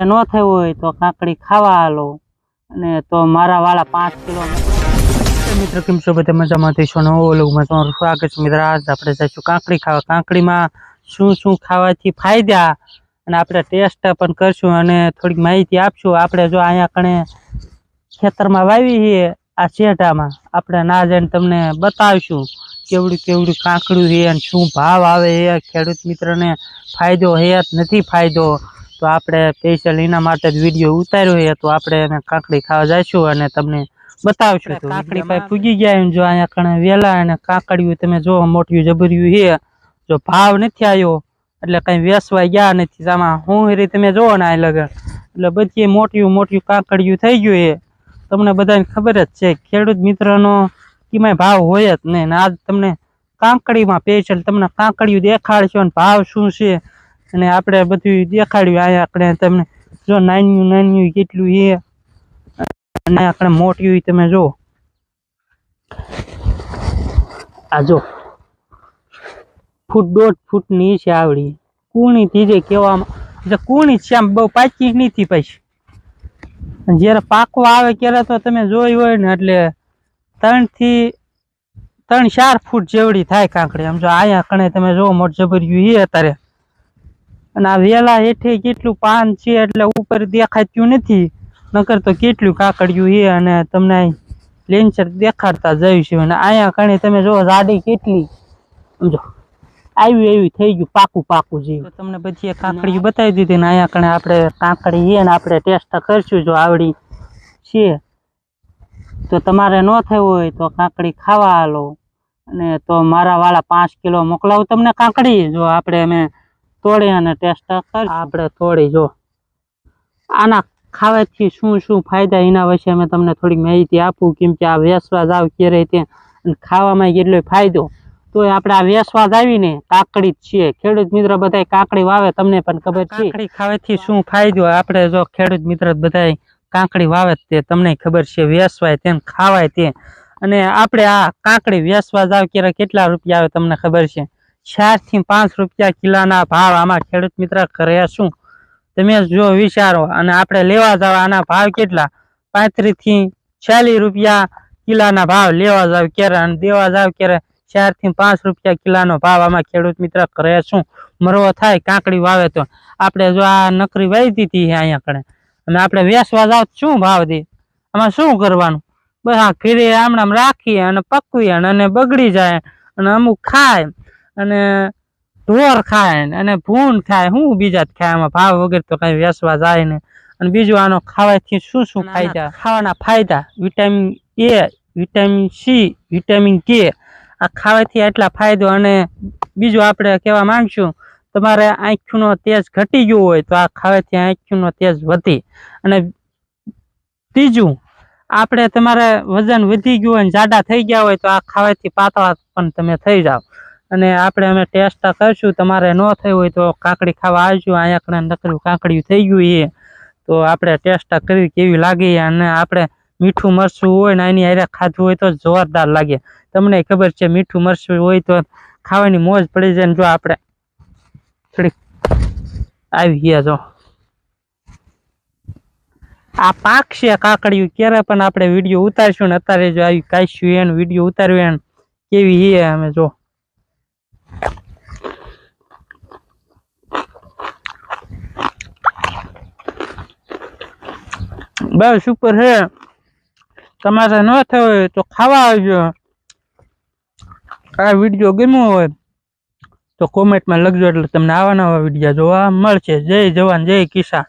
ન થયું હોય તો કાકડી ખાવા હાલો અને તો મારા વાળા પાંચ કિલો મિત્રો, કેમ છો? બધા મજામાં? થઈશો નવો તમારું સ્વાગત છે. મિત્ર, આજ આપણે જઈશું કાંકડી ખાવા. કાંકડીમાં શું શું ખાવાથી ફાયદા? અને આપણે ટેસ્ટ પણ કરશું અને થોડીક માહિતી આપશું. આપણે જો અહીંયા કણે ખેતરમાં વાવી છીએ, આ શેઢામાં. આપણે ના જઈને તમને બતાવીશું કેવડું કેવડું કાંકડું છે અને શું ભાવ આવે છે. ખેડૂત મિત્રને ફાયદો છે નથી ફાયદો? તો આપણે સ્પેશિયલ એના માટે જ વીડિયો ઉતાર્યો છે તો આપણે એને કાંકડી ખાવા જઈશું અને તમને બતાવશું. કાકડી પાસે પૂગી ગયા જો અહીંયા કણે વેલા અને કાંકડિયું તમે જો મોટું જબર્યું છે. જો ભાવ નથી આવ્યો એટલે કઈ વેસવાઈ ગયા નથી. આમાં હું હેરી તમે જોવો ને આ લગન એટલે બધી મોટિયું મોટિયું કાંકડિયું થઈ ગયું એ તમને બધાને ખબર જ છે ખેડૂત મિત્રનો કિમાય ભાવ હોય જ નહીં. ને આજ તમને કાંકડીમાં સ્પેશિયલ તમને કાંકડિયું દેખાડશો અને ભાવ શું છે અને આપણે બધું દેખાડ્યું અહીંયા આપણે તમને જો નાન્યું નાન્યું કેટલું એ અને આપણે મોટિયું તમે જો. આ જો. ફૂટ દોઢ ફૂટની છે આવડી. કુણી જે કહેવામાં એટલે કુણી છે આમ બહુ પાકી નથી પછી. જ્યારે પાકવા આવે ત્યારે તો તમે જોઈ હોય ને એટલે ત્રણથી ત્રણ ચાર ફૂટ જેવડી થાય કાંકડી. આમ જો અહીંયા કણે તમે જો મોટ જબર્યું એ અત્યારે. અને આ વેલા હેઠે કેટલું પાન છે એટલે ઉપર દેખાતું નથી. નકર તો કેટલું કાકડિયું છે અને તમને લેન્સર દેખાડતા જઈશું અને અહીંયા કણે તમે જો જાડી કેટલી. સમજો. આવ્યું એવું થઈ ગયું, પાકું પાકું તો તમને બધી કાકડી બતાવી દીધી ને અહીંયા કણે આપણે કાકડી છે ને આપણે ટેસ્ટ કરશું જો આવડી છે. તો તમારે ન થયું હોય તો કાકડી ખાવા હાલો અને તો મારા વાળા પાંચ કિલો મોકલાવું તમને કાકડી. જો આપણે અમે તોડી અને ટેસ્ટ કરી. આપણે તોડી જો. આના ખાવાથી શું શું ફાયદા? એના વિશે અમે તમને થોડીક માહિતી આપું કેમ કે આ વેસવા આવ ક્યારે તે. અને ખાવામાં કેટલો ફાયદો? તો આપણે આ વેસવા આવીને કાકડી જ છે ખેડૂત મિત્ર બધા કાકડી વાવે તમને પણ ખબર છે. કાકડી ખાવાથી શું ફાયદો? આપણે જો ખેડૂત મિત્ર બધા કાકડી વાવે તે તમને ખબર છે વેસવાય તેને ખાવાય તે. અને આપણે આ કાકડી વેસવા જાવ ક્યારે કેટલા રૂપિયા આવે તમને ખબર છે? ચારથી પાંચ રૂપિયા કિલોના ભાવ આમાં ખેડૂત મિત્ર કરે શું તમે જો વિચારો, અને આપણે લેવા જાવ આના ભાવ કેટલા? પાંત્રીસથી ચાલીસ રૂપિયા કિલોના ભાવ લેવા જાવ ક્યારે? અને દેવા જાવ ક્યારે? ચારથી પાંચ રૂપિયા કિલોનો ભાવ આમાં ખેડૂત મિત્ર કરે શું મરવો થાય, કાંકડી વાવે તો. આપણે જો આ નકરી વાવી દીધી અહીંયા કણે. અને આપણે વેસવા જાવ શું ભાવ દે? આમાં શું કરવાનું? બસ આ ઘરે આમ આમ રાખીએ અને પકવીએ અને બગડી જાય. અને અમુક ખાય. અને ઢોર ખાય ને અને ભૂન ખાય શું બીજા જ ખાય આમાં ભાવ વગર તો કઈ વેસવા જાય ને અને બીજું આનો ખાવાથી શું શું ફાયદા? ખાવાના ફાયદા. Vitamin A vitamin C vitamin K આ ખાવાથી એટલા ફાયદો. અને બીજું આપણે કહેવા માંગશું તમારે આંખનો તેજ ઘટી ગયો હોય તો આ ખાવાથી આંખનો તેજ વધી. અને ત્રીજું આપણે તમારે વજન વધી ગયું હોય ને જાડા થઈ ગયા હોય તો આ ખાવાથી પાતળા પણ તમે થઈ જાઓ. અને આપણે અમે ટેસ્ટ કરશું. તમારે ન થયું હોય તો કાકડી ખાવા આવજો. અહીંયા કણે નકરું કાકડિયું થઈ ગયું એ તો આપણે ટેસ્ટ કરવી કેવી લાગી અને આપણે મીઠું મરચું હોય ને એની હારે ખાધું હોય તો જોરદાર લાગે. તમને ખબર છે મીઠું મરચું હોય તો ખાવાની મોજ પડી જાય ને જો આપણે થોડીક આવી ગયા જો. આ પાક છે કાકડિયું. ક્યારે પણ આપણે વીડિયો ઉતારશું ને અત્યારે જો આવી કાશ્યું એનું વીડિયો ઉતાર્યો એને કેવી છે અમે જો. બસ ઉપર છે તમારે ન થયો હોય તો ખાવા આવજો. આ વીડિયો ગમ્યો હોય તો કોમેન્ટમાં લખજો એટલે તમને આવા નવા વીડિયો જોવા. મળશે. જય જવાન, જય કિસાન.